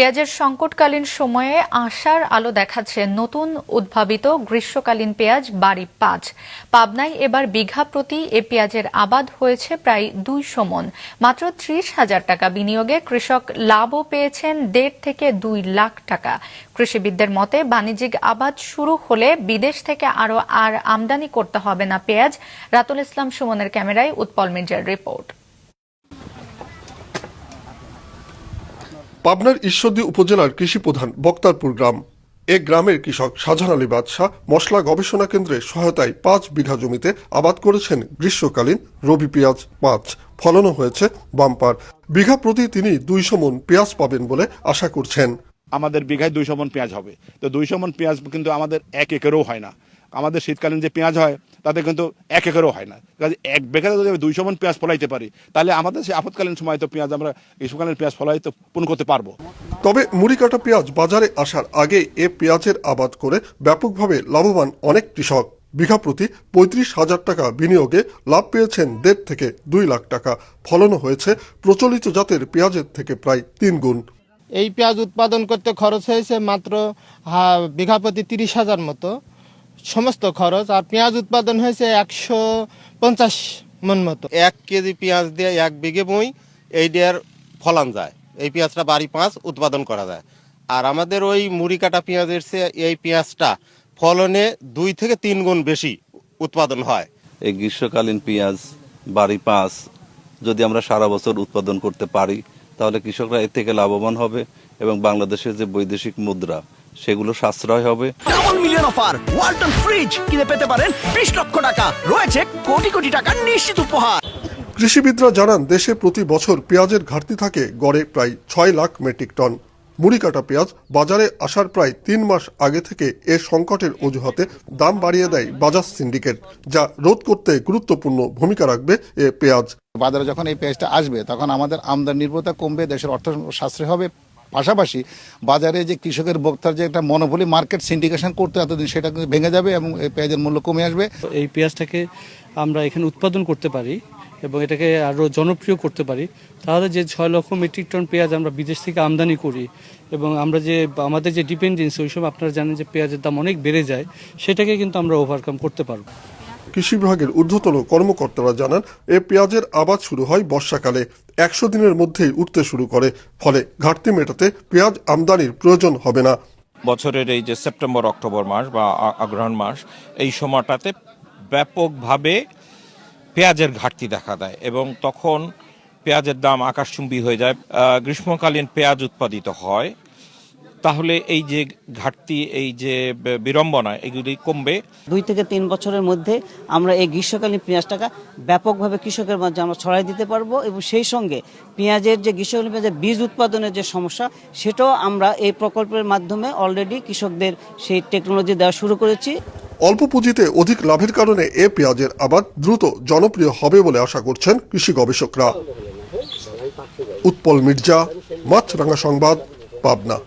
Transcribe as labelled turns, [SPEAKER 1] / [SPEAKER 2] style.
[SPEAKER 1] পেঁয়াজের সংকটকালীন সময়ে আশার আলো দেখাচ্ছে নতুন উদ্ভাবিত গ্রীষ্মকালীন পেঁয়াজ বাড়ি পাঁচ। পাবনায় এবার বিঘা প্রতি এ পেঁয়াজের আবাদ হয়েছে প্রায় দুই মন। মাত্র ত্রিশ হাজার টাকা বিনিয়োগে কৃষক লাভও পেয়েছেন দেড় থেকে দুই লাখ টাকা। কৃষিবিদদের মতে, বাণিজ্যিক আবাদ শুরু হলে বিদেশ থেকে আরও আর আমদানি করতে হবে না পেঁয়াজ। রাতুল ইসলাম সুমনের ক্যামেরায় উৎপল মির্জার রিপোর্ট।
[SPEAKER 2] পাবনার ঈশ্বরদী উপজেলার কৃষি প্রধান বক্তারপুর গ্রাম। এ গ্রামের কৃষক শাহজাহান আলী বাদশাহ মশলা গবেষণা কেন্দ্রের সহায়তায় পাঁচ বিঘা জমিতে আবাদ করেছেন গ্রীষ্মকালীন রবি পেঁয়াজ পাঁচ ফলনও হয়েছে বাম্পার। বিঘা প্রতি তিনি দুইশো মন পেঁয়াজ পাবেন বলে আশা করছেন।
[SPEAKER 3] আমাদের বিঘায় দুইশো মন পেঁয়াজ হবে। তো দুইশো মন পেঁয়াজ কিন্তু আমাদের এক একরও হয় না। আমাদের শীতকালীন যে পেঁয়াজ হয় তাতে কিন্তু এক একরও হয় না। কাজে এক বিঘাতে যদি আমি দুইশো মন পেঁয়াজ ফলাইতে পারি তাহলে আমাদের সেই আপৎকালীন সময় তো পেঁয়াজ আমরা গ্রীষ্মকালীন পেঁয়াজ ফলাই তো পূরণ করতে পারব।
[SPEAKER 2] তবে মুড়ি কাটা পেঁয়াজ বাজারে আসার আগে এ পেঁয়াজের আবাদ করে ব্যাপকভাবে লাভবান অনেক কৃষক। বিঘা প্রতি পঁয়ত্রিশ হাজার টাকা বিনিয়োগে লাভ পেয়েছেন দেড় থেকে দুই লাখ টাকা। ফলনও হয়েছে প্রচলিত জাতের পেঁয়াজের থেকে প্রায় তিন গুণ।
[SPEAKER 4] এই পেঁয়াজ উৎপাদন করতে খরচ হয়েছে মাত্র বিঘা প্রতি তিরিশ হাজার মতো। সমস্ত খরচ আর পেঁয়াজ উৎপাদন হয়েছে একশো পঞ্চাশ মন মতো।
[SPEAKER 5] এক কেজি পেঁয়াজ দিয়ে এক বিঘে বই এই দেওয়ার ফলান যায়। এই পেঁয়াজটা বাড়ি পাঁচ উৎপাদন করা যায়। আর আমাদের ওই মুড়ি কাটা পেঁয়াজের চেয়ে এই পেঁয়াজটা ফলনে দুই থেকে তিন গুণ বেশি উৎপাদন হয়।
[SPEAKER 6] এই গ্রীষ্মকালীন পেঁয়াজ বাড়ি পাঁচ যদি আমরা সারা বছর উৎপাদন করতে পারি তাহলে কৃষকরা এর থেকে লাভবান হবে এবং বাংলাদেশের যে বৈদেশিক মুদ্রা সেগুলো সাশ্রয় হবে।
[SPEAKER 7] Double million offer Walton fridge কিনে পেতে পারেন বিশ লক্ষ টাকা। রয়েছে কোটি কোটি টাকার নিশ্চিত উপহার।
[SPEAKER 2] কৃষিবিদরা জানান দেশে প্রতি বছর পেঁয়াজের ঘাটতি থাকে গড়ে প্রায় ছয় লাখ মেট্রিক টন। মুড়ি কাটা পেঁয়াজ বাজারে আসার প্রায় তিন মাস আগে থেকে এ সংকটের অজুহাতে দাম বাড়িয়ে দেয় বাজাজ সিন্ডিকেট যা রোধ করতে গুরুত্বপূর্ণ ভূমিকা রাখবে এ পেঁয়াজ।
[SPEAKER 8] বাজারে যখন এই পেঁয়াজটা আসবে তখন আমাদের আমদানি নির্ভরতা কমবে দেশের অর্থ সাশ্রয় হবে। পাশাপাশি বাজারে যে কৃষকের ভোক্তার যে একটা মনোবলি মার্কেট সিন্ডিকেশন করতে এতদিন সেটা কিন্তু ভেঙে যাবে এবং এই পেঁয়াজের মূল্য কমে আসবে।
[SPEAKER 9] এই পেঁয়াজটাকে আমরা এখানে উৎপাদন করতে পারি এবং এটাকে আরও জনপ্রিয় করতে পারি। তাহলে যে ছয় লক্ষ মেট্রিক টন পেঁয়াজ আমরা বিদেশ থেকে আমদানি করি এবং আমরা যে আমাদের যে ডিপেন্ডেন্সি ওই সময় আপনারা জানেন যে পেঁয়াজের দাম অনেক বেড়ে যায় সেটাকে কিন্তু আমরা ওভারকাম করতে পারব।
[SPEAKER 2] কৃষি বিভাগের ঊর্ধ্বতন কর্মকর্তারা জানান এ পেঁয়াজের আবাদ শুরু হয় বর্ষাকালে। একশো দিনের মধ্যেই উঠতে শুরু করে। ফলে ঘাটতি মেটাতে পেঁয়াজ আমদানির প্রয়োজন হবে না।
[SPEAKER 10] বছরের এই যে সেপ্টেম্বর, অক্টোবর মাস বা আগ্রহণ মাস, এই সময়টাতে ব্যাপকভাবে পেঁয়াজের ঘাটতি দেখা দেয় এবং তখন পেঁয়াজের দাম আকাশচুম্বী হয়ে যায়। গ্রীষ্মকালীন পেঁয়াজ উৎপাদিত হয়। তাহলে এই যে ঘাটতি এই যে বিড়ম্বনা এগুলি কমবে?
[SPEAKER 11] দুই থেকে তিন বছরের মধ্যে আমরা এই গ্রীষ্মকালীন পেঁয়াজটাকে ব্যাপকভাবে কৃষকের মাঝে আমরা ছড়াই দিতে পারব এবং সেই সঙ্গে পেঁয়াজের যে গ্রীষ্মকালীন পেঁয়াজের বীজ উৎপাদনের যে সমস্যা সেটাও আমরা এই প্রকল্পের মাধ্যমে অলরেডি কৃষকদের সেই টেকনোলজি দেওয়া শুরু করেছি।
[SPEAKER 2] অল্প পুঁজিতে অধিক লাভের কারণে এ পেঁয়াজের আবাদ দ্রুত জনপ্রিয় হবে বলে আশা করছেন কৃষি গবেষকরা। উৎপল মির্জা মাছরাঙ্গা সংবাদ পাবনা।